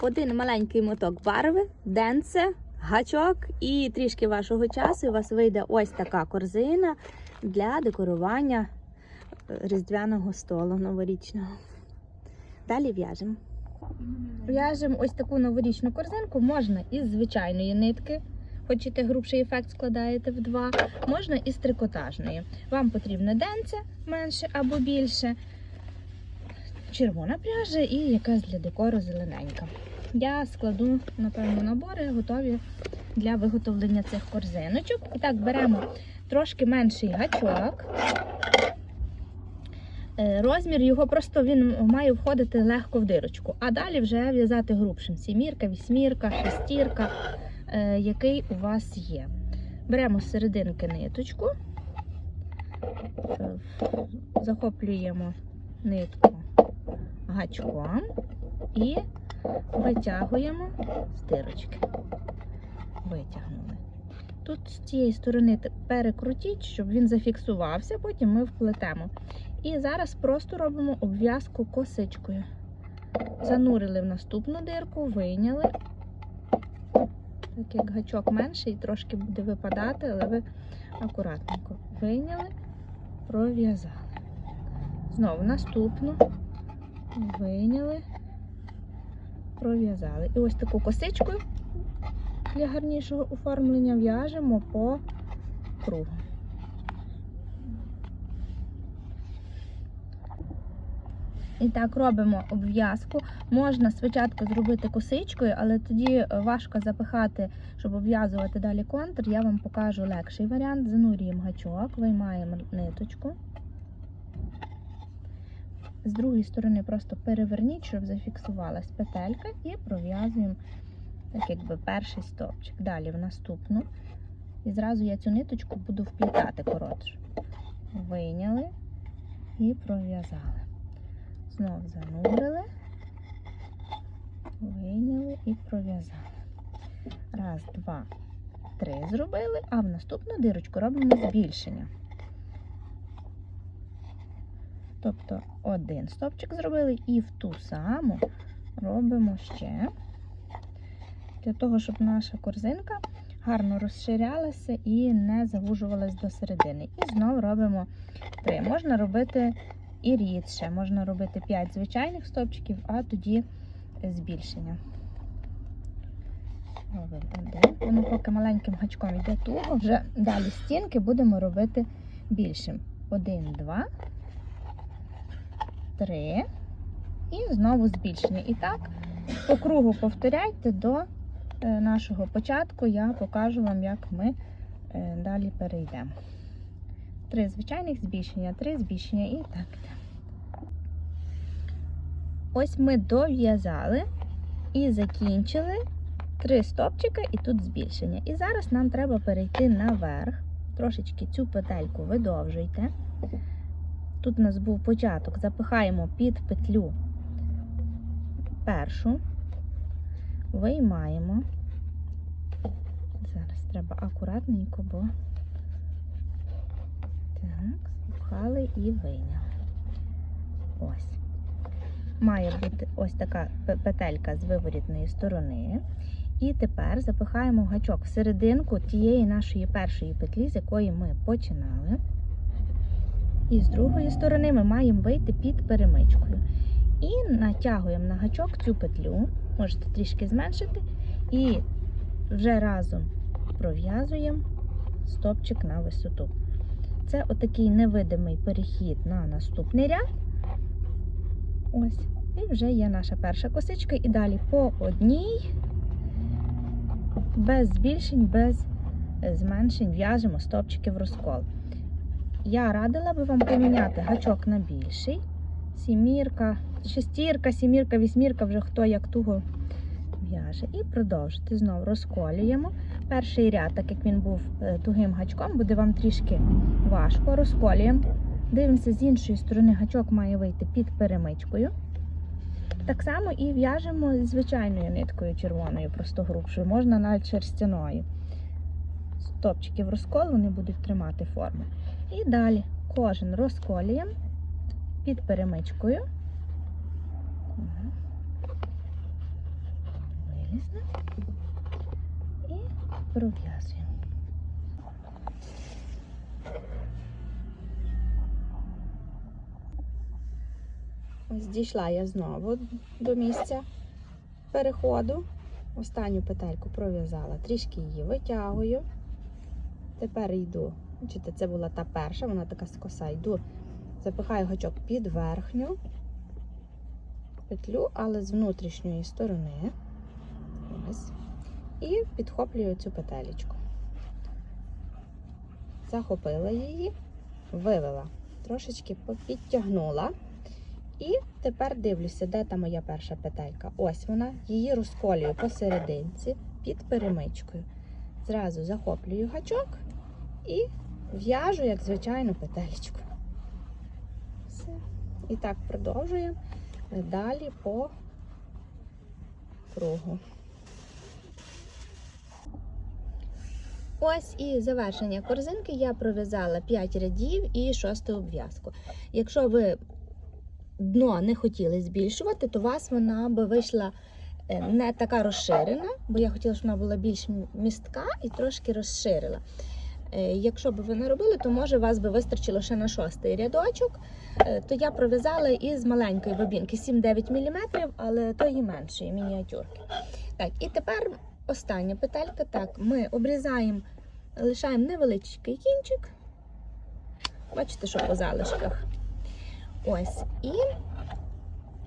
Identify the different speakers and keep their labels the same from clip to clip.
Speaker 1: Один маленький моток барви, денце, гачок і трішки вашого часу. І у вас вийде ось така корзина для декорування різдвяного столу новорічного. Далі в'яжемо. В'яжемо ось таку новорічну корзинку. Можна із звичайної нитки. Хочете грубший ефект складаєте в два, можна із трикотажної. Вам потрібне денце менше або більше, червона пряжа і якась для декору зелененька. Я складу, напевно, набори готові для виготовлення цих корзиночок. І так, беремо трошки менший гачок. Е, Розмір його просто він має входити легко в дирочку, а далі вже в'язати грубшим. Сімірка, вісьмірка, шестірка, е, який у вас є. Беремо з серединки ниточку, е, захоплюємо нитку гачком і витягуємо з дирочки. Витягнули. Тут з цієї сторони перекрутіть, щоб він зафіксувався, потім ми вплетемо. І зараз просто робимо обв'язку косичкою. Занурили в наступну дирку, вийняли. Так як гачок менший, трошки буде випадати, але ви акуратненько вийняли, пров'язали. Знову наступну вийняли, пров'язали. І ось таку косичкою для гарнішого оформлення в'яжемо по кругу. І так робимо обв'язку. Можна спочатку зробити косичкою, але тоді е, важко запихати, щоб обв'язувати далі контур. Я вам покажу легший варіант. Занурюємо гачок, виймаємо ниточку. З другої сторони просто переверніть, щоб зафіксувалась петелька, і пров'язуємо так якби перший стовпчик. Далі в наступну. І зразу я цю ниточку буду вплітати коротше. Вийняли і пров'язали. Знову занурили, вийняли і пров'язали. Раз, два, три зробили, а в наступну дирочку робимо збільшення. Тобто один стопчик зробили і в ту саму робимо ще, для того, щоб наша корзинка гарно розширялася і не завужувалась до середини. І знову робимо три. Можна робити і рідше. Можна робити 5 звичайних стовпчиків, а тоді збільшення. Робимо один. Воно поки маленьким гачком йде туго, вже далі стінки будемо робити більшим. Один, два, три. І знову збільшення. І так, по кругу повторяйте до е, нашого початку. Я покажу вам, як ми е, далі перейдемо. Три звичайних збільшення, три збільшення і так. Ось ми дов'язали і закінчили три стопчика і тут збільшення. І зараз нам треба перейти наверх. Трошечки цю петельку видовжуйте. Тут у нас був початок, запихаємо під петлю першу, виймаємо. Зараз треба акуратненько, бо так, запхали і вийняли. Ось. Має бути ось така петелька з виворітної сторони. І тепер запихаємо гачок в серединку тієї нашої першої петлі, з якої ми починали. І з другої сторони ми маємо вийти під перемичкою. І натягуємо на гачок цю петлю, можете трішки зменшити, і вже разом пров'язуємо стопчик на висоту. Це отакий невидимий перехід на наступний ряд. Ось. І вже є наша перша косичка. І далі по одній, без збільшень, без зменшень в'яжемо стопчики в розкол. Я радила би вам поміняти гачок на більший. Сімірка, шестірка, сімірка, вісьмірка, вже хто як туго в'яже. І продовжити. Знову розколюємо. Перший ряд, так як він був е, тугим гачком, буде вам трішки важко. Розколюємо. Дивимося, з іншої сторони гачок має вийти під перемичкою. Так само і в'яжемо звичайною ниткою червоною, просто грубшою, можна навіть шерстяною. Стопчики в розкол, вони будуть тримати форму. І далі кожен розколюємо під перемичкою. Мгм. вилізла і пров'язуємо. Ось дійшла я знову до місця переходу. Останню петельку пров'язала, трішки її витягую. Тепер йду. Бачите, це була та перша, вона така скоса. Йду, запихаю гачок під верхню петлю, але з внутрішньої сторони. Ось. І підхоплюю цю петелечку. Захопила її, вивела, трошечки підтягнула. І тепер дивлюся, де та моя перша петелька. Ось вона, її розколюю посерединці під перемичкою. Зразу захоплюю гачок і в'яжу, як звичайну петелечку. Все. І так продовжуємо далі по кругу. Ось і завершення корзинки я пров'язала 5 рядів і шосту обв'язку. Якщо ви дно не хотіли збільшувати, то у вас вона би вийшла е, не така розширена, бо я хотіла, щоб вона була більш містка і трошки розширила. Е, Якщо б ви не робили, то може вас би вистачило ще на шостий рядочок. Е, То я пров'язала із маленької бобінки 7-9 мм, але то меншої мініатюрки. Так, і тепер остання петелька. Так, ми обрізаємо, лишаємо невеличкий кінчик. Бачите, що по залишках. Ось. І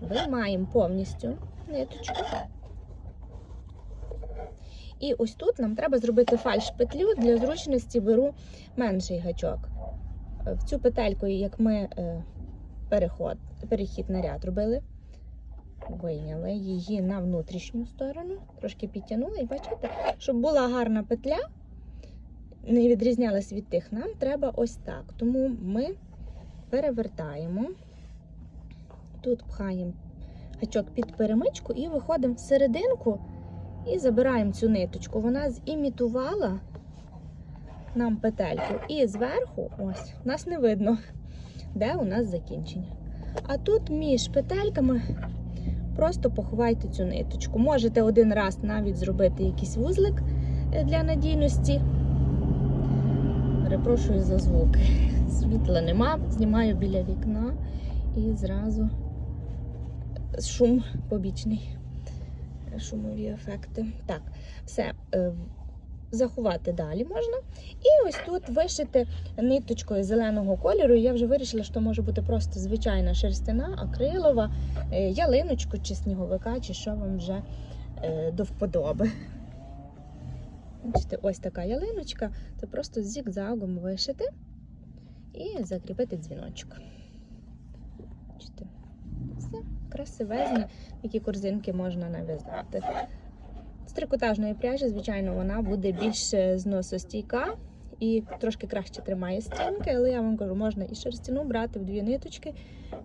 Speaker 1: виймаємо повністю ниточку. І ось тут нам треба зробити фальш петлю. Для зручності беру менший гачок. В цю петельку, як ми е, переход, перехід на ряд робили, вийняли її на внутрішню сторону, трошки підтягнули, і бачите, щоб була гарна петля, не відрізнялась від тих, нам треба ось так. Тому ми перевертаємо, тут пхаємо гачок під перемичку і виходимо в серединку і забираємо цю ниточку. Вона зімітувала нам петельку. І зверху, ось, нас не видно, де у нас закінчення. А тут між петельками просто поховайте цю ниточку. Можете один раз навіть зробити якийсь вузлик для надійності. Перепрошую за звук. Світла нема, знімаю біля вікна і зразу шум побічний. Шумові ефекти. Так, все. е, Заховати далі можна. І ось тут вишити ниточкою зеленого кольору. Я вже вирішила, що може бути просто звичайна шерстяна, акрилова, е, ялиночку чи сніговика, чи що вам вже е, до вподоби. Бачите, ось така ялиночка. Це просто зігзагом вишити і закріпити дзвіночок. Бачите, красивезні, які корзинки можна нав'язати. З трикотажної пряжі, звичайно, вона буде більш е, зносостійка і трошки краще тримає стінки, але я вам кажу, можна і шерстяну брати в дві ниточки,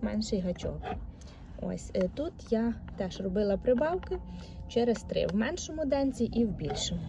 Speaker 1: менший гачок. Ось е, тут я теж робила прибавки через три в меншому денці і в більшому.